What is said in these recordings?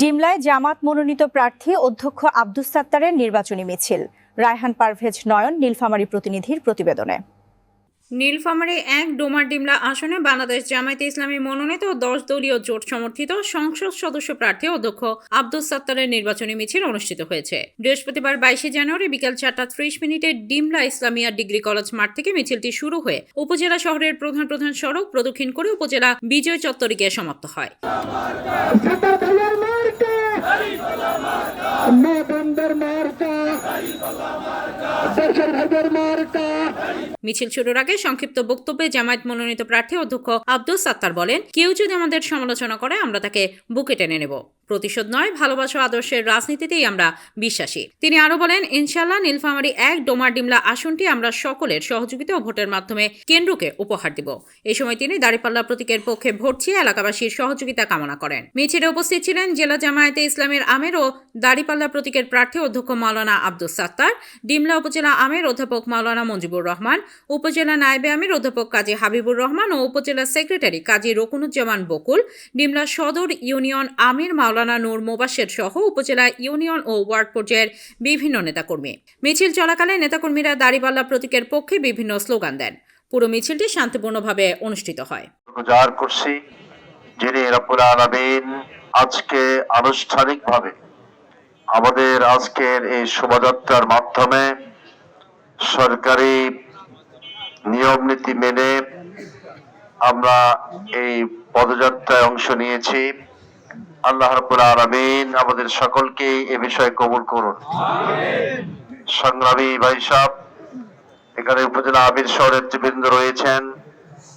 ডিমলায় জামাত মনোনীত প্রার্থী অধ্যক্ষ আব্দুস সাত্তারের নির্বাচনী মিছিল। রায়হান পারভেজ নয়ন নীলফামারী প্রতিনিধির প্রতিবেদনে। নীলফামারী এক ডোমার ডিমলা আসনে বাংলাদেশ জামায়াতে ইসলামী মনোনীত দশ দলীয় জোট সমর্থিত সংসদ সদস্য প্রার্থী অধ্যক্ষ আব্দুল সাত্তারের নির্বাচনী মিছিল অনুষ্ঠিত হয়েছে। বৃহস্পতিবার বাইশে জানুয়ারি বিকেল চারটা ত্রিশ মিনিটে ডিমলা ইসলামিয়া ডিগ্রি কলেজ মাঠ থেকে মিছিলটি শুরু হয়ে উপজেলা শহরের প্রধান প্রধান সড়ক প্রদক্ষিণ করে উপজেলা বিজয় চত্বরে গিয়ে সমাপ্ত হয়। মিছিল শুরুর আগে সংক্ষিপ্ত বক্তব্যে জামায়াত মনোনীত প্রার্থী অধ্যক্ষ আব্দুল সাত্তার বলেন, কেউ যদি আমাদের সমালোচনা করে, আমরা তাকে বুকে টেনে নেব। প্রতিশোধ নয়, ভালোবাসা আদর্শের রাজনীতিতেই আমরা বিশ্বাসী। তিনি আরও বলেন ইনশাল্লাহ নীলফামারী এক, ডোমার ডিমলা আসনটি আমরা সকলের সহযোগিতা ও ভোটের মাধ্যমে কেন্দ্রকে উপহার দিব। এই সময় তিনি দাঁড়িপাল্লা প্রতীকের পক্ষে ভোট চেয়ে এলাকাবাসীর সহযোগিতা কামনা করেন। মিছিলে উপস্থিত ছিলেন জেলা জামায়াতে ইসলামের আমের ও দাঁড়িপাল্লা প্রতীকের প্রার্থী অধ্যক্ষ মাওলানা আব্দুল সাত্তার, ডিমলা উপজেলা আমের অধ্যাপক মাওলানা মঞ্জিবুর রহমান, উপজেলা নায়েবে আমের অধ্যাপক কাজী হাবিবুর রহমান ও উপজেলা সেক্রেটারি কাজী রকুনুজ্জামান বকুল, ডিমলা সদর ইউনিয়ন আমির মাওলানা নূর মোবাশের সহ উপজেলা ইউনিয়ন ও ওয়ার্ড পর্যায়ের বিভিন্ন নেতাকর্মী। মিছিল চলাকালে নেতাকর্মীরা দাড়িপাল্লা প্রতীকের পক্ষে বিভিন্ন স্লোগান দেন। পুরো মিছিলটি শান্তিপূর্ণভাবে অনুষ্ঠিত হয়। গুজার করছি, যিনি আজকে আনুষ্ঠানিকভাবে আমাদের আজকের এই শোভাযাত্রার মাধ্যমে সরকারি নিয়ম নীতি মেনে আমরা এই পদযাত্রায় অংশ নিয়েছি। আল্লাহ রব্বুল আলামিন আমাদের সকলকে এ বিষয়ে কবুল করুন। সংগ্রামী ভাই সাহেব এখানে উপজেলা আমির সহ নেতৃবৃন্দ রয়েছেন।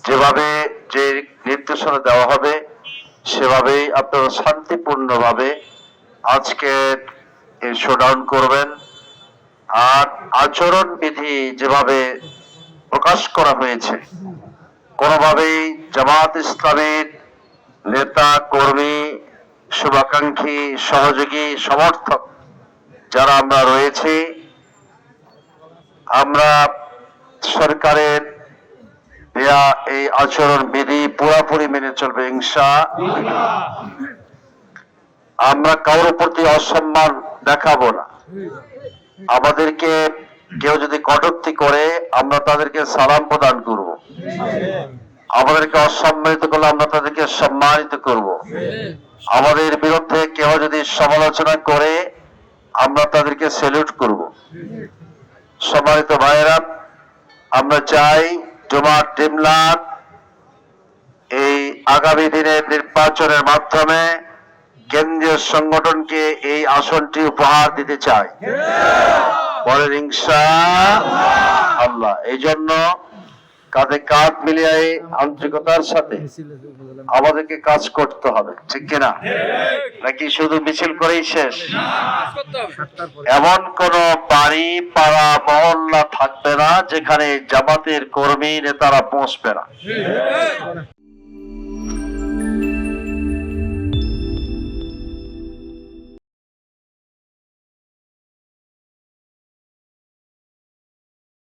যেভাবে যে নির্দেশনা দেওয়া হবে সেভাবেই আপনারা শান্তিপূর্ণভাবে আজকে এই শোডাউন করবেন। আর আচরণ বিধি যেভাবে প্রকাশ করা হয়েছে কোনোভাবেই জামাত ইসলামের নেতা কর্মী শুভাকাঙ্ক্ষী, সহযোগী, সমর্থক যারা আমরা রয়েছি, আমরা সরকারের দেয়া এই আচরণ বিধি পুরাপুরি মেনে চলবে হিংসা আমরা কারোর প্রতি অসম্মান দেখাবো না। আমাদেরকে কেউ যদি কটূক্তি করে, আমরা তাদেরকে সালাম প্রদান করব। আমাদেরকে অসম্মানিত করলে আমরা তাদেরকে সম্মানিত করব। আমাদের বিরুদ্ধে কেউ যদি সমালোচনা করে আমরা তাদেরকে স্যালুট করব। সম্মানিত ভাইয়েরা আমরা চাই জমাট ডিমলার এই আগামী দিনের নির্বাচনের মাধ্যমে কেন্দ্রীয় সংগঠনকে এই আসনটি উপহার দিতে চাই পরের হিংসা আল্লাহ। এই জন্য কাঁধে কাঁধ মিলিয়ে আন্তরিকতার সাথে আমাদেরকে কাজ করতে হবে ঠিক কিনা? নাকি শুধু মিছিল করেই শেষ? এমন কোন বাড়ি পাড়া মহল্লা থাকবে না যেখানে জামাতের কর্মী নেতারা পৌঁছবে না।